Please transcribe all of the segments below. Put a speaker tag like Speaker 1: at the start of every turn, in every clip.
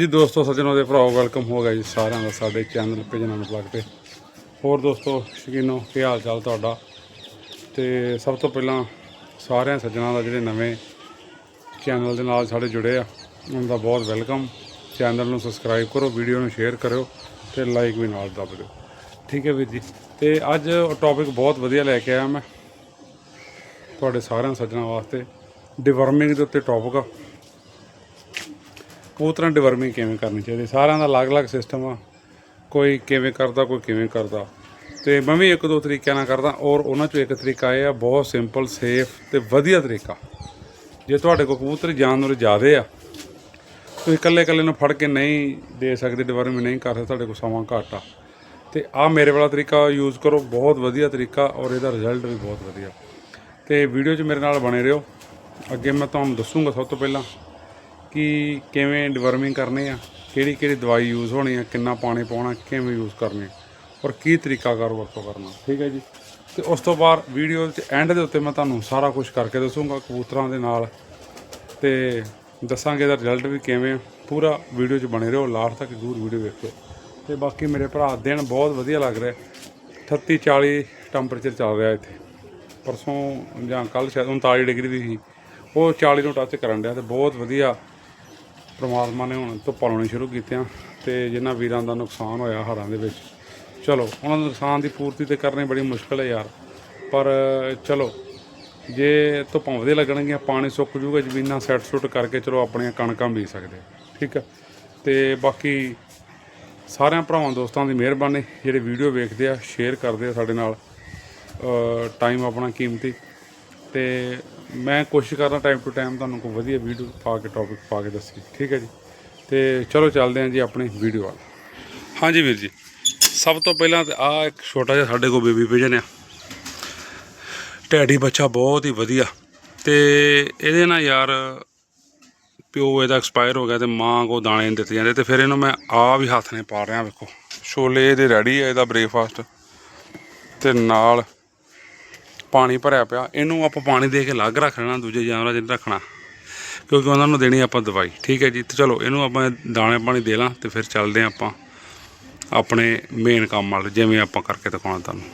Speaker 1: ਜੀ ਦੋਸਤੋ, ਸੱਜਣੋ ਦੇ ਭਰਾਓ ਵੈਲਕਮ ਹੋ ਗਿਆ ਜੀ ਸਾਰਿਆਂ ਦਾ ਸਾਡੇ ਚੈਨਲ ਭੇਜਣਾ ਮਤਲਬ ਤੇ। ਹੋਰ ਦੋਸਤੋ, ਸ਼ਕੀਨੋ, ਕੀ ਹਾਲ ਚਾਲ ਤੁਹਾਡਾ? ਤੇ ਸਭ ਤੋਂ ਪਹਿਲਾਂ ਸਾਰਿਆਂ ਸੱਜਣਾਂ ਦਾ ਜਿਹੜੇ ਨਵੇਂ ਚੈਨਲ ਦੇ ਨਾਲ ਸਾਡੇ ਜੁੜੇ ਆ, ਉਹਨਾਂ ਦਾ ਬਹੁਤ ਵੈਲਕਮ ਚੈਨਲ ਨੂੰ ਸਬਸਕ੍ਰਾਈਬ ਕਰੋ ਵੀਡੀਓ ਨੂੰ ਸ਼ੇਅਰ ਕਰਿਓ ਤੇ ਲਾਈਕ ਵੀ ਨਾਲ ਦੱਬ ਦਿਓ। ਠੀਕ ਹੈ ਵੀਰ ਜੀ, ਤੇ ਅੱਜ ਟੌਪਿਕ ਬਹੁਤ ਵਧੀਆ ਲੈ ਕੇ ਆਇਆ ਮੈਂ ਤੁਹਾਡੇ ਸਾਰਿਆਂ ਸੱਜਣਾਂ ਵਾਸਤੇ। ਡਿਵਰਮਿੰਗ ਦੇ ਉੱਤੇ ਟੌਪਿਕ ਆ। ਉਹ ਤਰ੍ਹਾਂ ਡਿਵਰਮਿੰਗ ਕਿਵੇਂ ਕਰਨੀ ਚਾਹੀਦੀ? ਸਾਰਿਆਂ ਦਾ ਅਲੱਗ-ਅਲੱਗ ਸਿਸਟਮ ਆ। ਕੋਈ ਕਿਵੇਂ ਕਰਦਾ, ਕੋਈ ਕਿਵੇਂ ਕਰਦਾ। ਤੇ ਮੈਂ ਵੀ ਇੱਕ ਦੋ ਤਰੀਕਿਆਂ ਨਾਲ ਕਰਦਾ ਔਰ ਉਹਨਾਂ ਚੋਂ ਇੱਕ ਤਰੀਕਾ ਇਹ ਆ, ਬਹੁਤ ਸਿੰਪਲ ਸੇਫ ਤੇ ਵਧੀਆ ਤਰੀਕਾ। ਜੇ ਤੁਹਾਡੇ ਕੋਲ ਕਬੂਤਰ ਜਾਨਵਰ ਜ਼ਿਆਦੇ ਆ, ਤੁਸੀਂ ਇਕੱਲੇ ਇਕੱਲੇ ਨੂੰ ਫੜ ਕੇ ਨਹੀਂ ਦੇ ਸਕਦੇ ਡਿਵਰਮਿੰਗ ਨਹੀਂ ਕਰ ਸਕਦੇ, ਤੁਹਾਡੇ ਕੋਲ ਸਮਾਂ ਘੱਟ ਆ। ਤੇ ਆ ਮੇਰੇ ਵਾਲਾ ਤਰੀਕਾ ਯੂਜ਼ ਕਰੋ, ਬਹੁਤ ਵਧੀਆ ਤਰੀਕਾ ਔਰ ਇਹਦਾ ਰਿਜ਼ਲਟ ਵੀ ਬਹੁਤ ਵਧੀਆ। ਤੇ ਵੀਡੀਓ 'ਚ ਮੇਰੇ ਨਾਲ ਬਣੇ ਰਹੋ। ਅੱਗੇ ਮੈਂ ਤੁਹਾਨੂੰ ਦੱਸੂਗਾ ਸਭ ਤੋਂ ਪਹਿਲਾਂ। ਕਿ ਕਿਵੇਂ ਡਿਵਰਮਿੰਗ ਕਰਨੀ ਆ? ਕਿਹੜੀ ਕਿਹੜੀ ਦਵਾਈ ਯੂਜ਼ ਹੋਣੀ ਆ? ਕਿੰਨਾ ਪਾਣੀ ਪਾਉਣਾ? ਕਿਵੇਂ ਯੂਜ਼ ਕਰਨੀ ਔਰ ਕੀ ਤਰੀਕਾ ਕਰ ਵਰਤੋਂ ਕਰਨਾ? ਠੀਕ ਹੈ ਜੀ? ਤੇ ਉਸ ਤੋਂ ਬਾਅਦ ਵੀਡੀਓ ਦੇ ਐਂਡ ਦੇ ਉੱਤੇ ਮੈਂ ਤੁਹਾਨੂੰ ਸਾਰਾ ਕੁਝ ਕਰਕੇ ਦੱਸੂਗਾ ਕਬੂਤਰਾਂ ਦੇ ਨਾਲ। ਤੇ ਦੱਸਾਂਗੇ ਇਹਦਾ ਰਿਜ਼ਲਟ ਵੀ ਕਿਵੇਂ ਆ। ਪੂਰਾ ਵੀਡੀਓ 'ਚ ਬਣੇ ਰਹੋ, ਲਾਸਟ ਤੱਕ ਜ਼ਰੂਰ ਵੀਡੀਓ ਵੇਖੋ ਤੇ ਬਾਕੀ ਮੇਰੇ ਭਰਾ ਦਿਨ ਬਹੁਤ ਵਧੀਆ ਲੱਗ ਰਿਹਾ। 38 40 ਟੈਂਪਰੇਚਰ ਚੱਲ ਰਿਹਾ ਇੱਥੇ। ਪਰਸੋਂ ਜਾਂ ਕੱਲ ਸ਼ਾਇਦ 39 ਡਿਗਰੀ ਵੀ ਸੀ। ਉਹ 40 ਨੂੰ ਟੱਚ ਕਰਨ ਡਿਆ ਤੇ ਬਹੁਤ ਵਧੀਆ ਪ੍ਰਮਾਤਮਾ ਨੇ ਹੁਣ ਧੁੱਪਾਂ ਲਾਉਣੀ ਸ਼ੁਰੂ ਕੀਤੀਆਂ ਤੇ ਜਿਨ੍ਹਾਂ ਵੀਰਾਂ ਦਾ ਨੁਕਸਾਨ ਹੋਇਆ ਹੜ੍ਹਾਂ ਦੇ ਵਿੱਚ। ਚਲੋ, ਉਹਨਾਂ ਦੇ ਨੁਕਸਾਨ ਦੀ ਪੂਰਤੀ ਤੇ ਕਰਨੀ ਬੜੀ ਮੁਸ਼ਕਲ ਹੈ ਯਾਰ। ਪਰ ਚਲੋ, ਜੇ ਧੁੱਪਾਂ ਵਧੀਆ ਲੱਗਣਗੀਆਂ, ਪਾਣੀ ਸੁੱਕ ਜੂਗਾ, ਜ਼ਮੀਨਾਂ ਸੈੱਟ ਸੁੱਟ ਕਰਕੇ ਚਲੋ ਆਪਣੀਆਂ ਕਣਕਾਂ ਬੀਜ ਸਕਦੇ ਠੀਕ ਆ? ਤੇ ਬਾਕੀ ਸਾਰਿਆਂ ਭਰਾਵਾਂ, ਦੋਸਤਾਂ ਦੀ ਮਿਹਰਬਾਨੀ। ਜਿਹੜੇ ਵੀਡੀਓ ਵੇਖਦੇ ਆ, ਸ਼ੇਅਰ ਕਰਦੇ ਆ ਸਾਡੇ ਨਾਲ। ਟਾਈਮ ਆਪਣਾ ਕੀਮਤੀ। ਤੇ ਮੈਂ ਕੋਸ਼ਿਸ਼ ਕਰਦਾ ਟਾਈਮ ਟੂ ਟਾਈਮ ਤੁਹਾਨੂੰ ਕੋਈ ਵਧੀਆ ਵੀਡੀਓ ਪਾ ਕੇ ਟੌਪਿਕ ਪਾ ਕੇ ਦੱਸੀ। ਠੀਕ ਹੈ ਜੀ? ਤੇ ਚਲੋ ਚੱਲਦੇ ਹਾਂ ਜੀ ਆਪਣੀ ਵੀਡੀਓ ਵੱਲ। ਹਾਂਜੀ ਵੀਰ ਜੀ, ਸਭ ਤੋਂ ਪਹਿਲਾਂ ਤੇ ਆ ਇੱਕ ਛੋਟਾ ਜਿਹਾ ਸਾਡੇ ਕੋਲ ਬੇਬੀ ਪਿਜਨ ਆ। ਟੈਡੀ ਬੱਚਾ ਬਹੁਤ ਹੀ ਵਧੀਆ। ਤੇ ਇਹਦੇ ਨਾਲ ਯਾਰ ਪਿਓ ਇਹਦਾ ਐਕਸਪਾਇਰ ਹੋ ਗਿਆ ਤੇ ਮਾਂ ਕੋ ਦਾਣੇ ਨਹੀਂ ਦਿੱਤੇ ਜਾਂਦੇ। ਤੇ ਫਿਰ ਇਹਨੂੰ ਮੈਂ ਆ ਵੀ ਹੱਥ ਨੇ ਪਾ ਰਿਹਾ ਵੇਖੋ। ਛੋਲੇ ਇਹਦੇ ਰੈਡੀ ਆ, ਇਹਦਾ ਬ੍ਰੇਕਫਾਸਟ ਤੇ ਨਾਲ ਪਾਣੀ ਭਰਿਆ ਪਿਆ, ਇਹਨੂੰ ਆਪਾਂ ਪਾਣੀ ਦੇ ਕੇ ਅਲੱਗ ਰੱਖ ਲੈਣਾ, ਦੂਜੇ ਜਾਨਵਰਾਂ 'ਚ ਰੱਖਣਾ। ਕਿਉਂਕਿ ਉਹਨਾਂ ਨੂੰ ਦੇਣੀ ਆਪਾਂ ਦਵਾਈ, ਠੀਕ ਹੈ ਜੀ? ਤੇ ਚਲੋ, ਇਹਨੂੰ ਆਪਾਂ ਦਾਣੇ ਪਾਣੀ ਦੇ ਲਾਂ ਤੇ ਫਿਰ ਚੱਲਦੇ ਹਾਂ ਆਪਾਂ ਆਪਣੇ ਮੇਨ ਕੰਮ ਵੱਲ, ਜਿਵੇਂ ਆਪਾਂ ਕਰਕੇ ਦਿਖਾਉਣਾ ਤੁਹਾਨੂੰ।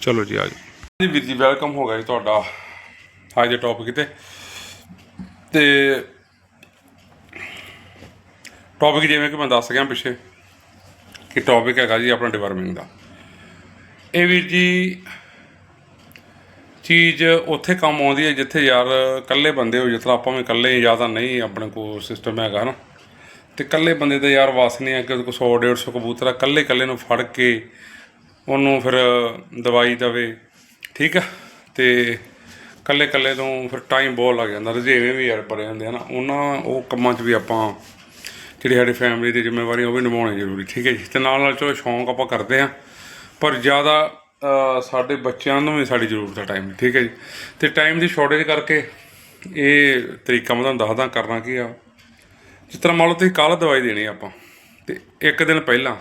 Speaker 1: ਚਲੋ ਜੀ, ਆ ਜੀ ਵੀਰ ਜੀ ਵੈਲਕਮ ਹੋ ਗਿਆ ਜੀ ਤੁਹਾਡਾ। ਅੱਜ ਦੇ ਟੌਪਿਕ ਤੇ। ਤੇ ਟੌਪਿਕ ਜਿਵੇਂ ਕਿ ਮੈਂ ਦੱਸ ਗਿਆ ਪਿੱਛੇ ਕਿ ਟੌਪਿਕ ਹੈਗਾ ਜੀ ਆਪਣਾ ਡਿਵਰਮਿੰਗ ਦਾ। ਇਹ ਵੀਰ ਜੀ ਚੀਜ਼ ਉੱਥੇ ਕੰਮ ਆਉਂਦੀ ਹੈ ਜਿੱਥੇ ਯਾਰ ਇਕੱਲੇ ਬੰਦੇ ਹੋ, ਜਿਸ ਤਰ੍ਹਾਂ ਆਪਾਂ ਵੀ ਇਕੱਲੇ ਜਾਂ ਤਾਂ ਨਹੀਂ ਆਪਣੇ ਕੋਲ ਸਿਸਟਮ ਹੈਗਾ ਨਾ। ਤੇ ਇਕੱਲੇ ਬੰਦੇ ਦਾ ਯਾਰ ਵਾਸ ਨਹੀਂ ਹੈ ਕਿ ਕੋਈ ਕੋਲ 100 150 ਕਬੂਤਰ ਆ, ਇਕੱਲੇ ਇਕੱਲੇ ਨੂੰ ਫੜ ਕੇ ਉਹਨੂੰ ਫਿਰ ਦਵਾਈ ਦਵੇ, ਠੀਕ ਆ ਤੇ ਇਕੱਲੇ ਇਕੱਲੇ ਤੋਂ ਫਿਰ ਟਾਈਮ ਬਹੁਤ ਲੱਗ ਜਾਂਦਾ, ਰੁਝੇਵੇਂ ਵੀ ਯਾਰ ਬੜੇ ਹੁੰਦੇ ਆ ਨਾ। ਉਹਨਾਂ ਉਹ ਕੰਮਾਂ 'ਚ ਵੀ ਆਪਾਂ ਜਿਹੜੀ ਸਾਡੀ ਫੈਮਿਲੀ ਦੀ ਜ਼ਿੰਮੇਵਾਰੀ ਉਹ ਵੀ ਨਿਭਾਉਣੀ ਜ਼ਰੂਰੀ, ਠੀਕ ਹੈ ਜੀ? ਤੇ ਨਾਲ ਨਾਲ ਚਲੋ ਸ਼ੌਂਕ ਆਪਾਂ ਕਰਦੇ ਆ ਪਰ ਜ਼ਿਆਦਾ ਸਾਡੇ ਬੱਚਿਆਂ ਨੂੰ ਵੀ ਸਾਡੀ ਜ਼ਰੂਰਤ ਹੈ ਟਾਈਮ ਠੀਕ ਹੈ ਜੀ। ਤੇ ਟਾਈਮ ਦੀ ਸ਼ਾਰਟੇਜ ਕਰਕੇ ਇਹ ਤਰੀਕਾ ਮੈਂ ਤੁਹਾਨੂੰ ਦੱਸਦਾ ਕਰਨਾ ਕੀ ਆ। ਜਿਸ ਤਰ੍ਹਾਂ ਮੰਨ ਲਓ ਤੁਸੀਂ ਕੱਲ੍ਹ ਦਵਾਈ ਦੇਣੀ ਆਪਾਂ, ਤੇ ਇੱਕ ਦਿਨ ਪਹਿਲਾਂ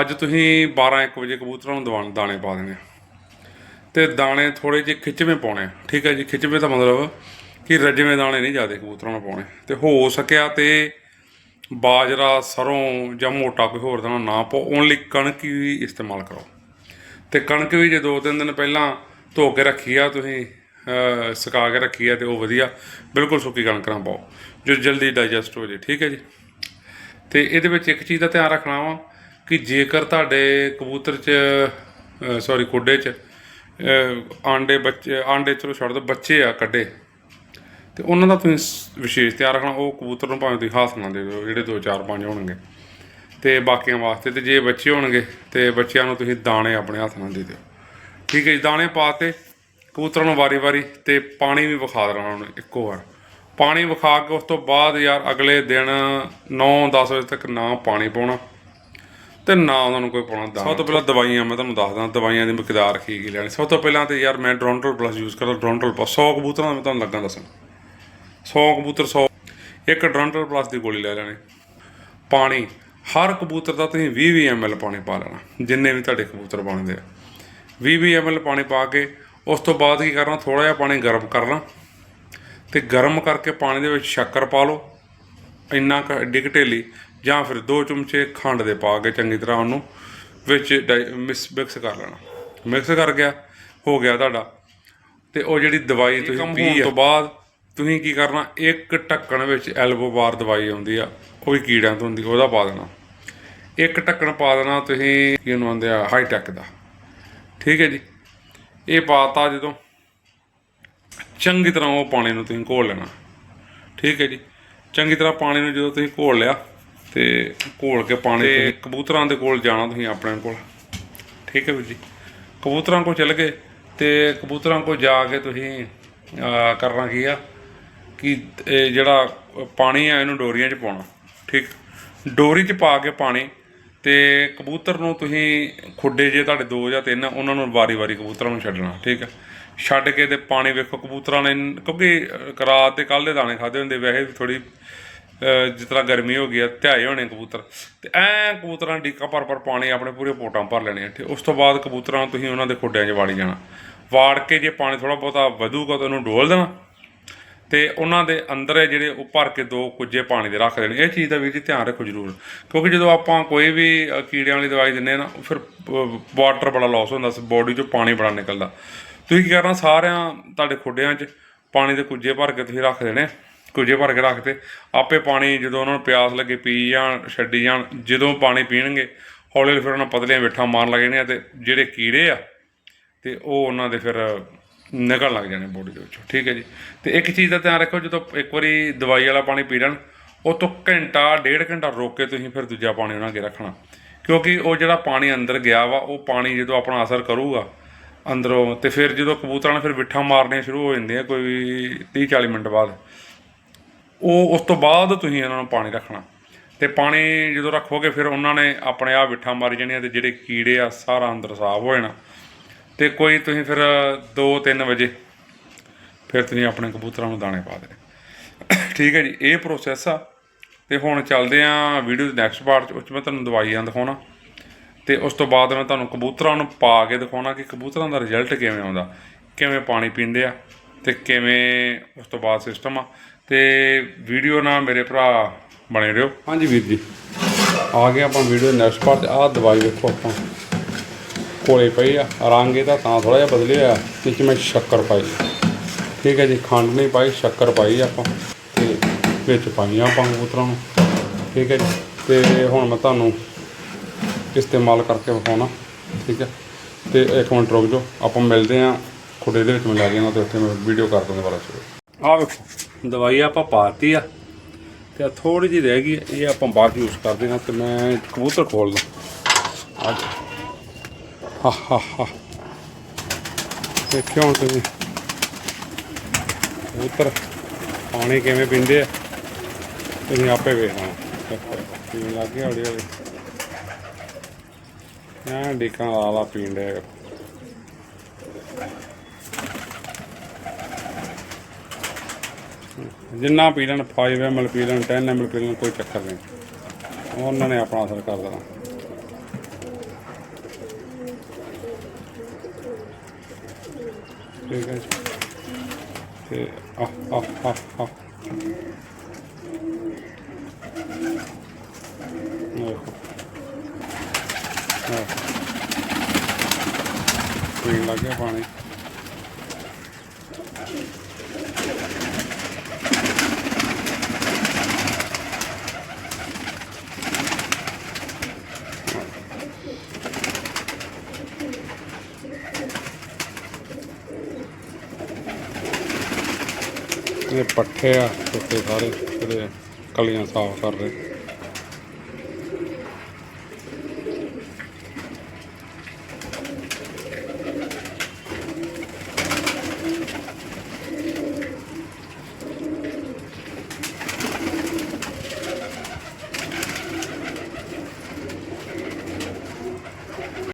Speaker 1: ਅੱਜ ਤੁਸੀਂ 12 1 ਵਜੇ ਕਬੂਤਰਾਂ ਨੂੰ ਦਵਾਣ ਦਾਣੇ ਪਾ ਦੇਣੇ ਆ। ਤੇ ਦਾਣੇ ਥੋੜੇ ਜਿਹੇ ਖਿੱਚਵੇਂ ਪਾਉਣੇ ਠੀਕ ਹੈ ਜੀ। ਖਿੱਚਵੇਂ ਦਾ ਮਤਲਬ ਕਿ ਰਜਵੇਂ ਦਾਣੇ ਨਹੀਂ ਜ਼ਿਆਦਾ ਕਬੂਤਰਾਂ ਨੂੰ ਪਾਉਣੇ। ਤੇ ਹੋ ਸਕਿਆ ਤੇ ਬਾਜਰਾ, ਸਰੋਂ ਜਾਂ ਮੋਟਾ ਕੋਈ ਹੋਰ ਦਾਣਾ ਨਾ ਪਾਓ, ਓਨਲੀ ਕਣਕ ਹੀ ਇਸਤੇਮਾਲ ਕਰੋ। ਤੇ ਕਣਕ ਵੀ ਜੇ ਦੋ ਤਿੰਨ ਦਿਨ ਪਹਿਲਾਂ ਧੋ ਕੇ ਰੱਖੀ ਆ, ਤੁਸੀਂ ਸੁਕਾ ਕੇ ਰੱਖੀ ਆ ਤੇ ਉਹ ਵਧੀਆ। ਬਿਲਕੁਲ ਸੁੱਕੀ ਕਣਕ ਨਾ ਪਾਓ, ਜੋ ਜਲਦੀ ਡਾਈਜੈਸਟ ਹੋ ਜੇ, ਠੀਕ ਹੈ ਜੀ? ਤੇ ਇਹਦੇ ਵਿੱਚ ਇੱਕ ਚੀਜ਼ ਦਾ ਧਿਆਨ ਰੱਖਣਾ ਵਾ ਕਿ ਜੇਕਰ ਤੁਹਾਡੇ ਕਬੂਤਰ 'ਚ ਸੌਰੀ ਕੁੱਡੇ 'ਚ ਆਂਡੇ ਬੱਚੇ, ਆਂਡੇ ਚਲੋ ਛੱਡ ਦੋ, ਬੱਚੇ ਆ ਕੱਢੇ, ਤੇ ਉਹਨਾਂ ਦਾ ਤੁਸੀਂ ਵਿਸ਼ੇਸ਼ ਧਿਆਨ ਰੱਖਣਾ, ਉਹ ਕਬੂਤਰ ਨੂੰ ਭਾਵੇਂ ਤੁਸੀਂ ਹੱਥ ਨਾ ਦੇ ਦਿਓ, ਜਿਹੜੇ ਦੋ ਚਾਰ ਪੰਜ ਹੋਣਗੇ। ਤੇ ਬਾਕੀਆਂ ਵਾਸਤੇ ਤੇ ਜੇ ਬੱਚੇ ਹੋਣਗੇ ਤੇ ਬੱਚਿਆਂ ਨੂੰ ਤੁਸੀਂ ਦਾਣੇ ਆਪਣੇ ਹੱਥ ਨਾਲ ਦੇ ਦਿਓ। ਠੀਕ ਹੈ ਜੀ, ਦਾਣੇ ਪਾਤੇ ਕਬੂਤਰਾਂ ਨੂੰ ਵਾਰੀ-ਵਾਰੀ ਤੇ ਪਾਣੀ ਵੀ ਵਿਖਾ ਦੇਣਾ ਉਹਨਾਂ ਨੂੰ ਇੱਕੋ ਵਾਰ। ਪਾਣੀ ਵਿਖਾ ਕੇ ਉਸ ਤੋਂ ਬਾਅਦ ਯਾਰ ਅਗਲੇ ਦਿਨ 9-10 ਵਜੇ ਤੱਕ ਨਾ ਪਾਣੀ ਪਾਉਣਾ ਤੇ ਨਾ ਉਹਨਾਂ ਨੂੰ ਕੋਈ ਪਾਉਣਾ ਦਾਣਾ। ਸਭ ਤੋਂ ਪਹਿਲਾਂ ਦਵਾਈਆਂ ਮੈਂ ਤੁਹਾਨੂੰ ਦੱਸਦਾ, ਦਵਾਈਆਂ ਦੀ ਮਿਕਦਾਰ ਕੀ ਕੀ ਲੈਣੀ। ਸਭ ਤੋਂ ਪਹਿਲਾਂ ਤੇ ਯਾਰ ਮੈਂ ਡਰੋਨਟਲ ਪਲੱਸ ਯੂਜ਼ ਕਰਦਾ, ਡਰੋਨਟਲ ਪਲੱਸ। 100 ਕਬੂਤਰਾਂ ਦਾ ਮੈਂ ਤੁਹਾਨੂੰ ਲੱਗਾ ਦੱਸਣ 100 ਕਬੂਤਰ 100 ਇੱਕ ਡਰੋਨਟਲ ਪਲੱਸ ਦੀ ਗੋਲੀ ਲੈ ਲੈਣੀ। ਪਾਣੀ। ਹਰ ਕਬੂਤਰ ਦਾ ਤੁਸੀਂ 20 20 ml ਪਾਣੀ ਪਾ ਲੈਣਾ ਜਿੰਨੇ ਵੀ ਤੁਹਾਡੇ ਕਬੂਤਰ ਬਣਦੇ ਆ। 20 20 ml ਪਾਣੀ ਪਾ ਕੇ ਉਸ ਤੋਂ ਬਾਅਦ ਕੀ ਕਰਨਾ ਥੋੜਾ ਜਿਹਾ ਪਾਣੀ ਗਰਮ ਕਰਨਾ ਤੇ ਗਰਮ ਕਰਕੇ ਪਾਣੀ ਦੇ ਵਿੱਚ ਸ਼ੱਕਰ ਪਾ ਲਓ ਇੰਨਾ ਕੁ ਕੁ ਢੇਲੀ ਜਾਂ ਫਿਰ ਦੋ ਚਮਚੇ ਖੰਡ ਦੇ ਪਾ ਕੇ ਚੰਗੀ ਤਰ੍ਹਾਂ ਉਹਨੂੰ ਵਿੱਚ ਮਿਕਸ ਮਿਕਸ ਕਰ ਲੈਣਾ। ਮਿਕਸ ਕਰ ਗਿਆ ਹੋ ਗਿਆ ਤੁਹਾਡਾ। ਤੇ ਉਹ ਜਿਹੜੀ ਦਵਾਈ ਤੁਸੀਂ ਪੀ ਤੋਂ ਬਾਅਦ ਤੁਸੀਂ ਕੀ ਕਰਨਾ ਇੱਕ ਢੱਕਣ ਵਿੱਚ ਐਲਬੋ ਬਾਰ ਦਵਾਈ ਆਉਂਦੀ ਆ ਉਹ ਵੀ ਕੀੜਿਆਂ ਤੋਂ ਹੁੰਦੀ ਉਹਦਾ ਪਾ ਦੇਣਾ। ਇੱਕ ਢੱਕਣ ਪਾ ਦੇਣਾ ਤੁਸੀਂ ਕੀ ਉਹਨੂੰ ਆਂਦੇ ਆ ਹਾਈ ਟੈਕ ਦਾ। ਠੀਕ ਹੈ ਜੀ? ਇਹ ਪਾਤਾ ਜਦੋਂ ਚੰਗੀ ਤਰ੍ਹਾਂ ਉਹ ਪਾਣੀ ਨੂੰ ਤੁਸੀਂ ਘੋਲ ਲੈਣਾ। ਠੀਕ ਹੈ ਜੀ? ਚੰਗੀ ਤਰ੍ਹਾਂ ਪਾਣੀ ਨੂੰ ਜਦੋਂ ਤੁਸੀਂ ਘੋਲ ਲਿਆ ਤੇ ਘੋਲ ਕੇ ਪਾਣੀ ਤੇ ਕਬੂਤਰਾਂ ਦੇ ਕੋਲ ਜਾਣਾ ਤੁਸੀਂ ਆਪਣੇ ਕੋਲ। ਠੀਕ ਹੈ ਵੀਰ ਜੀ? ਕਬੂਤਰਾਂ ਕੋਲ ਚੱਲ ਗਏ ਤੇ ਕਬੂਤਰਾਂ ਕੋਲ ਜਾ ਕੇ ਤੁਸੀਂ ਕਰਨਾ ਕੀ ਆ? ਕਿ ਇਹ ਜਿਹੜਾ ਪਾਣੀ ਆ ਇਹਨੂੰ ਡੋਰੀਆਂ 'ਚ ਪਾਉਣਾ। ਠੀਕ? ਡੋਰੀ 'ਚ ਪਾ ਕੇ ਪਾਣੀ ਤੇ ਕਬੂਤਰ ਨੂੰ ਤੁਸੀਂ ਖੁੱਡੇ ਜੇ ਤੁਹਾਡੇ ਦੋ ਜਾਂ ਤਿੰਨ ਉਹਨਾਂ ਨੂੰ ਵਾਰੀ-ਵਾਰੀ ਕਬੂਤਰਾਂ ਨੂੰ ਛੱਡਣਾ ਠੀਕ ਹੈ ਛੱਡ ਕੇ ਤੇ ਪਾਣੀ ਵੇਖੋ ਕਬੂਤਰਾਂ ਨੇ ਕਿਉਂਕਿ ਅਹ, ਰਾਤ ਦੇ ਕੱਲ੍ਹ ਦੇ ਦਾਣੇ ਖਾਦੇ ਹੁੰਦੇ ਵੈਸੇ ਵੀ ਥੋੜੀ ਜਿਸ ਤਰ੍ਹਾਂ ਗਰਮੀ ਹੋ ਗਈ ਆ ਧਿਆਏ ਹੋਣੇ ਕਬੂਤਰ। ਤੇ ਐ ਕਬੂਤਰਾਂ ਡੀਕਾ ਭਰ ਭਰ ਪਾਣੀ ਆਪਣੇ ਪੂਰੇ ਪੋਟਾਂ ਭਰ ਲੈਣੇ ਆ ਤੇ ਉਸ ਤੋਂ ਬਾਅਦ ਕਬੂਤਰਾਂ ਨੂੰ ਤੁਸੀਂ ਉਹਨਾਂ ਦੇ ਖੁੱਡਿਆਂ 'ਚ ਵਾੜੀ ਜਾਣਾ। ਵਾੜ ਕੇ ਜੇ ਪਾਣੀ ਥੋੜਾ ਬਹੁਤਾ ਵਧੂਗਾ ਤਾਂ ਉਹਨੂੰ ਡੋਲ ਦੇਣਾ। ਤੇ ਉਹਨਾਂ ਦੇ ਅੰਦਰ ਜਿਹੜੇ ਉਹ ਭਰ ਕੇ ਦੋ ਕੁੱਜੇ ਪਾਣੀ ਦੇ ਰੱਖ ਦੇਣੇ। ਇਹ ਚੀਜ਼ ਦਾ ਵੀ ਜੀ ਧਿਆਨ ਰੱਖੋ ਜ਼ਰੂਰ। ਕਿਉਂਕਿ ਜਦੋਂ ਆਪਾਂ ਕੋਈ ਵੀ ਕੀੜਿਆਂ ਵਾਲੀ ਦਵਾਈ ਦਿੰਨੇ ਆ ਨਾ, ਫਿਰ ਵਾਟਰ ਬੜਾ ਲਾਸ ਹੁੰਦਾ ਬੋਡੀ 'ਚੋਂ ਪਾਣੀ ਬੜਾ ਨਿਕਲਦਾ। ਤੁਸੀਂ ਕੀ ਕਰਨਾ, ਸਾਰਿਆਂ ਤੁਹਾਡੇ ਖੁੱਡਿਆਂ 'ਚ ਪਾਣੀ ਦੇ ਕੁੱਜੇ ਭਰ ਕੇ ਤੁਸੀਂ ਰੱਖ ਦੇਣੇ। ਕੁੱਜੇ ਭਰ ਕੇ ਰੱਖਦੇ ਆਪੇ ਪਾਣੀ ਜਦੋਂ ਉਹਨਾਂ ਨੂੰ ਪਿਆਸ ਲੱਗੇ, ਪੀ ਜਾਣ, ਛੱਡੀ ਜਾਣ, ਜਦੋਂ ਪਾਣੀ ਪੀਣਗੇ ਹੌਲੀ ਹੌਲੀ ਫਿਰ ਉਹਨਾਂ ਪਤਲੀਆਂ ਵੇਠਾਂ ਮਾਰਨ ਲੱਗ ਜਾਣੀਆਂ ਤੇ ਜਿਹੜੇ ਕੀੜੇ ਆ, ਤੇ ਉਹ ਉਹਨਾਂ ਦੇ ਫਿਰ ਨਿਕਲਣ ਲੱਗ ਜਾਣੇ ਬੋਡੀ ਦੇ ਵਿੱਚੋਂ, ਠੀਕ ਹੈ ਜੀ। ਤੇ ਇੱਕ ਚੀਜ਼ ਦਾ ਧਿਆਨ ਰੱਖੋ ਜਦੋਂ ਇੱਕ ਵਾਰੀ ਦਵਾਈ ਵਾਲਾ ਪਾਣੀ ਪੀ ਲੈਣ, ਉਹ ਤੋਂ ਘੰਟਾ, ਡੇਢ ਘੰਟਾ ਰੋਕ ਕੇ ਤੁਸੀਂ ਫਿਰ ਦੂਜਾ ਪਾਣੀ ਉਹਨਾਂ ਅੱਗੇ ਰੱਖਣਾ। ਕਿਉਂਕਿ ਉਹ ਜਿਹੜਾ ਪਾਣੀ ਅੰਦਰ ਗਿਆ ਵਾ, ਉਹ ਪਾਣੀ ਜਦੋਂ ਆਪਣਾ ਅਸਰ ਕਰੂਗਾ ਅੰਦਰੋਂ, ਤੇ ਫਿਰ ਜਦੋਂ ਕਬੂਤਰਾਂ ਨੇ ਫਿਰ ਵਿੱਠਾਂ ਮਾਰਨੀਆਂ ਸ਼ੁਰੂ ਹੋ ਜਾਂਦੀਆਂ, ਕੋਈ 30 40 ਮਿੰਟ ਬਾਅਦ, ਉਹ ਉਸ ਤੋਂ ਬਾਅਦ ਤੁਸੀਂ ਇਹਨਾਂ ਨੂੰ ਪਾਣੀ ਰੱਖਣਾ। ਤੇ ਪਾਣੀ ਜਦੋਂ ਰੱਖੋਗੇ, ਫਿਰ ਉਹਨਾਂ ਨੇ ਆਪਣੇ ਆਪ ਵਿੱਠਾਂ ਮਾਰੀ ਜਾਣੀਆਂ ਤੇ ਜਿਹੜੇ ਕੀੜੇ ਆ, ਸਾਰਾ ਅੰਦਰ ਸਾਫ਼ ਹੋ ਜਾਣਾ। ਤੇ ਕੋਈ ਤੁਸੀਂ ਫਿਰ 2-3 ਵਜੇ ਫਿਰ ਤੁਸੀਂ ਆਪਣੇ ਕਬੂਤਰਾਂ ਨੂੰ ਦਾਣੇ ਪਾ ਦੇਣੇ। ਠੀਕ ਹੈ ਜੀ, ਇਹ ਪ੍ਰੋਸੈਸ ਆ। ਤੇ ਹੁਣ ਚੱਲਦੇ ਆ ਵੀਡੀਓ ਦੇ ਨੈਕਸਟ ਪਾਰਟ ਚ, ਉਸ 'ਚ ਮੈਂ ਤੁਹਾਨੂੰ ਦਵਾਈਆਂ ਦਿਖਾਉਣਾ। ਤੇ ਉਸ ਤੋਂ ਬਾਅਦ ਮੈਂ ਤੁਹਾਨੂੰ ਕਬੂਤਰਾਂ ਨੂੰ ਪਾ ਕੇ ਦਿਖਾਉਣਾ ਕਿ ਕਬੂਤਰਾਂ ਦਾ ਰਿਜ਼ਲਟ ਕਿਵੇਂ ਆਉਂਦਾ, ਕਿਵੇਂ ਪਾਣੀ ਪੀਂਦੇ ਆ ਤੇ ਕਿਵੇਂ ਉਸ ਤੋਂ ਬਾਅਦ ਸਿਸਟਮ ਆ। ਤੇ ਵੀਡੀਓ ਨਾਲ ਮੇਰੇ ਭਰਾ ਬਣੇ ਰਹੋ। ਹਾਂਜੀ ਵੀਰ ਜੀ। ਆ ਗਏ ਆਪਾਂ ਵੀਡੀਓ ਦੇ ਨੈਕਸਟ ਪਾਰਟ ਆ ਦਵਾਈ ਵੇਖੋ ਆਪਾਂ। ਕੋਲੇ ਪਈ ਆ, ਰੰਗ ਇਹਦਾ ਤਾਂ ਥੋੜਾ ਜਿਹਾ ਬਦਲਿਆ ਤੇ ਚ ਮੈਂ ਸ਼ੱਕਰ ਪਾਈ। ਠੀਕ ਹੈ ਜੀ, ਖੰਡ ਨਹੀਂ ਪਾਈ, ਸ਼ੱਕਰ ਪਾਈ ਆਪਾਂ, ਤੇ ਵਿੱਚ ਪਾਈਆਂ ਆਪਾਂ ਕਬੂਤਰਾਂ ਨੂੰ। ਠੀਕ ਹੈ ਜੀ, ਤੇ ਹੁਣ ਮੈਂ ਤੁਹਾਨੂੰ ਇਸਤੇਮਾਲ ਕਰਕੇ ਵਿਖਾਉਣਾ। ਠੀਕ ਹੈ, ਤੇ ਇੱਕ ਮਿੰਟ ਰੁਕ ਜਾਓ, ਆਪਾਂ ਮਿਲਦੇ ਆਂ ਖੁੱਡੇ ਦੇ ਵਿੱਚ ਮਿਲਾ ਜਾਣਾ ਤੇ ਉੱਥੇ ਮੈਂ ਵੀਡੀਓ ਕਰ ਦੂੰਗਾ ਵਾਲਾ ਸ਼ੁਰੂ ਆ ਵੇਖੋ, ਦਵਾਈ ਆਪਾਂ ਪਾਤੀ ਆ, ਤੇ ਥੋੜੀ ਜਿਹੀ ਰਹਿ ਗਈ, ਇਹ ਆਪਾਂ ਬਾਅਦ ਯੂਜ਼ ਕਰਦੇ ਹਾਂ, ਤੇ ਮੈਂ ਕਬੂਤਰ ਖੋਲਦਾ। ਅੱਜ ਹਾ ਦੇਖਿਓ ਹੁਣ ਤੁਸੀਂ। ਕਬੂਤਰ, ਪਾਣੀ ਕਿਵੇਂ ਪੀਂਦੇ ਆ, ਤੁਸੀਂ ਆਪੇ ਵੇਖਣਾ ਪੀਣ ਲੱਗ ਗਿਆ ਹੌਲੀ ਹੌਲੀ। ਐਂ ਡਿੱਕਾਂ ਲਾ ਲਾ ਪੀਣ ਦੇ ਜਿੰਨਾ ਪੀ ਲੈਣ 5 ml ਪੀ ਲੈਣ 10 ml ਪੀ ਲੈਣ, ਕੋਈ ਚੱਕਰ ਨਹੀਂ। ਉਹਨਾਂ ਨੇ ਆਪਣਾ ਅਸਰ ਕਰ ਦੇਣਾ। ਠੀਕ ਹੈ ਜੀ ਤੇ ਆ ਆ ਆ ਆ ਦੇਖੋ ਆਹ। ਪੀਣ ਲੱਗ ਗਿਆ ਪਾਣੀ ਇਹ ਪੱਠੇ ਆ ਸੁੱਕੇ ਸਾਰੇ ਇਹਦੇ ਕਲੀਆਂ ਸਾਫ਼ ਕਰ ਰਹੇ।